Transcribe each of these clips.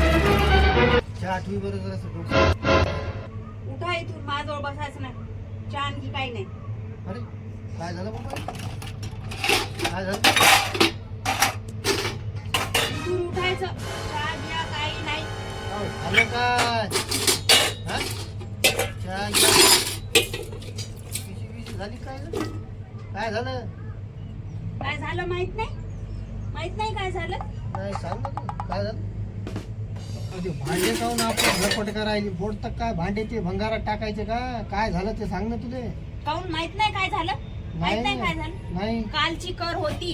चहा आठवी बरं जरासं डोकं उठा इथून माझ्याजवळ बसायचं नाही. आणखी काही नाही. अरे काय झालं बाबा? काय झालं? इथून उठायचं. चहा काही नाही. अहो, झालं काय? हा? चहा घ्या. पिशी बिशी झाली काय झालं? काय झालं? काय झालं माहीत नाही. माहीत नाही काय झालं? नाही सांग ना तू. काय झालं? अहो, ते भांडे काहून आपण झपट करायली. बोलतात काय भांडे ते भंगारात टाकायचे का? काय झालं ते सांग ना तुले काहून माहीत नाही काय झालं? माहीत नाही काय झालं? नाही. कालची कर होती.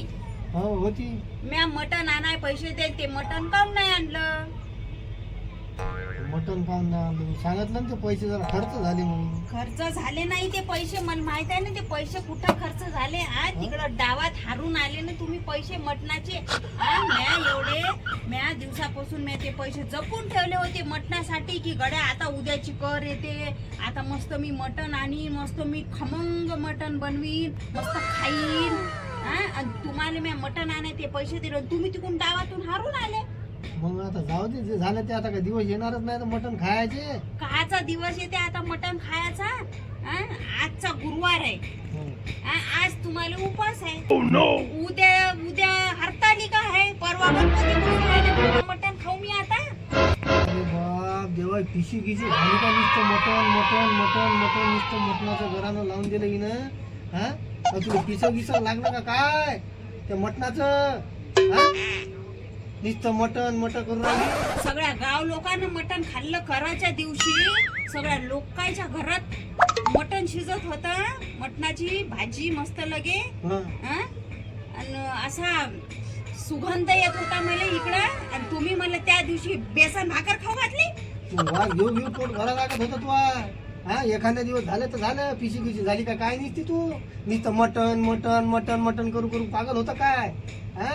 हो होती. म्या मटण आणाय पैसे दे ते मटण काहून नाही आणलं? मटण नाही आणलं. सांगितलं ना ते पैसे जरा खर्च झाले म्हणून. खर्च झाले नाही ते पैसे मला माहीत आहे ना ते पैसे कुठं खर्च झाले? हा? तिकडं डावात हारून आले ना तुम्ही पैसे मटणाचे. हा म्या एवढे म्या दिवसापासून म्या ते पैसे जपून ठेवले होते मटणासाठी की गड्या आता उद्याची कर येते. आता मस्त मी मटण आणि मस्त मी खमंग मटण बनवीन मस्त खाईन. हा आणि तुम्हाला म्या मटण आणाय ते पैसे दिले आणि तुम्ही तिकडून डावातून हारून आले. मग आता जाऊ दे जे झालं ते आता काय दिवस येणारच नाही तर मटण खायचे. काचा दिवस येते आता मटण खायचा? हा? आजचा गुरुवार आहे. हं. आ- आज तुम्हाला उपास आहे. उद्या उद्या हरतालिका आहे. परवा गणपती बसू राहिले, मटण खाऊ मी आता? अरे बाप देवा पिशी गिशी झाली का नुसतं मटण मटण मटण मटण नुसतं मटणाचं घरानं लावून दिलं की ना हा तुला पिसं गिसं लागलं का काय? त्या मटणाचं? हा? नुसतं मटण मटण करून राहिली. सगळ्या गाव लोकांना मटण खाल्लं कराच्या दिवशी. सगळ्या लोकांच्या घरात मटण शिजत होत. मटणाची भाजी मस्त लगे. हं. हा? आणि असा सुगंध येत होता मला इकडं. आणि तुम्ही मला त्या दिवशी बेसन भाकर खाऊ घातली? तू वा घेऊ घेऊ पोट भरा लागत होता तू. हा एखाद्या दिवस झालं तर झालं. पिशी गिशी झाली का काय नुसती तू? नुसतं मटण मटण मटण मटण करू करू. पागल होता काय? हा?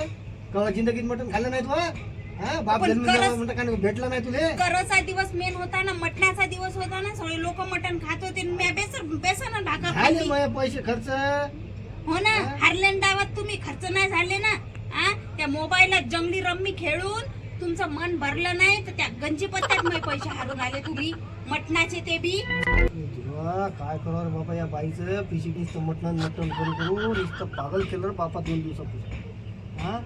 कवा जिंदगीत मटण खाल्लं नाही तू हा? बाप पण जन्मी खरंच- जेव्हा म्हणतं काय भेटलं नाही तुले. करचा दिवस मेन होता ना मटणाचा दिवस होता ना सगळे लोक मटण खात होते म्या बेसन खाल्ली. मग पैसे खर्च. हो ना हारलँड डावात तुम्ही खर्च नाही झाले ना. आ त्या मोबाईलात जंगली रम्मी खेळून तुमचं मन भरलं नाही तर त्या गंजी पत्त्यात मग पैसे हारून आले तुम्ही. मटणाचे ते बी. देवा, काय करावं रे बाबा या बाईचं? पिशी नुसतं मटण मटण करू करू नुसतं पागल केलं रे बापा दोन दिवसापासून हा?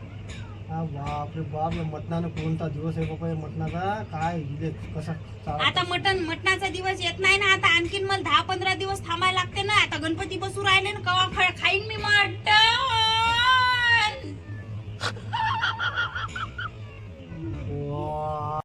हा बाप रे बाप या मटणानं कोणता दिवस आहे बाबा या मटणाचा? काय इले कसा आता मटण मटणाचा दिवस येत नाही ना आता आणखीन मला दहा पंधरा दिवस थांबायला लागते ना आता गणपती बसू राहिले ना कवा